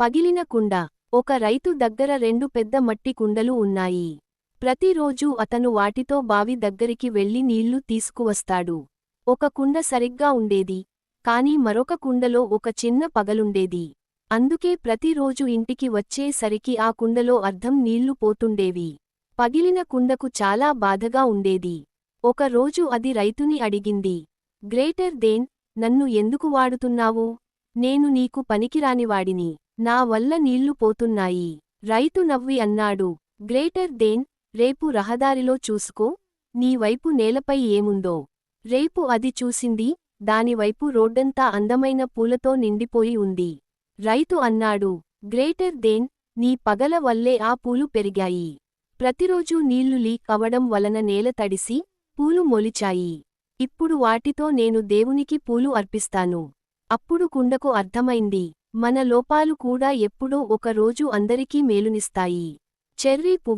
పగిలిన కుండ. ఒక రైతు దగ్గర రెండు పెద్ద మట్టి కుండలు ఉన్నాయి. ప్రతిరోజూ అతను వాటితో బావి దగ్గరికి వెళ్ళి నీళ్ళు తీసుకువస్తాడు. ఒక కుండ సరిగ్గా ఉండేది. కాని మరొక కుండలో ఒక చిన్న పగలుండేది. అందుకే ప్రతిరోజు ఇంటికి వచ్చేసరికి ఆ కుండలో అర్ధం నీళ్ళు పోతుండేవి. పగిలిన కుండకు చాలా బాధగా ఉండేది. ఒక రోజు అది రైతుని అడిగింది. గ్రేటర్ దేన్ నన్ను ఎందుకు వాడుతున్నావు? నేను నీకు పనికిరానివాడిని నా వల్ల నీళ్ళు పోతున్నాయి. రైతు నవ్వి అన్నాడు. గ్రేటర్ దేన్ రేపు రహదారిలో చూసుకో. నీ వైపు నేలపై ఏముందో. రేపు అది చూసింది దానివైపు రోడ్డంతా అందమైన పూలతో నిండిపోయి ఉంది. రైతు అన్నాడు. గ్రేటర్ దేన్ నీ పగల వల్లే ఆ పూలు పెరిగాయి. ప్రతిరోజూ నీళ్ళు లీక్ అవడం వలన నేల తడిసి పూలు మొలిచాయి. ఇప్పుడు వాటితో నేను దేవునికి పూలు అర్పిస్తాను. అప్పుడు కుండకు అర్థమైంది. మన లోపాలు కూడా ఎప్పుడో ఒక రోజు అందరికీ మేలునిస్తాయి. చెర్రీ పువ్వు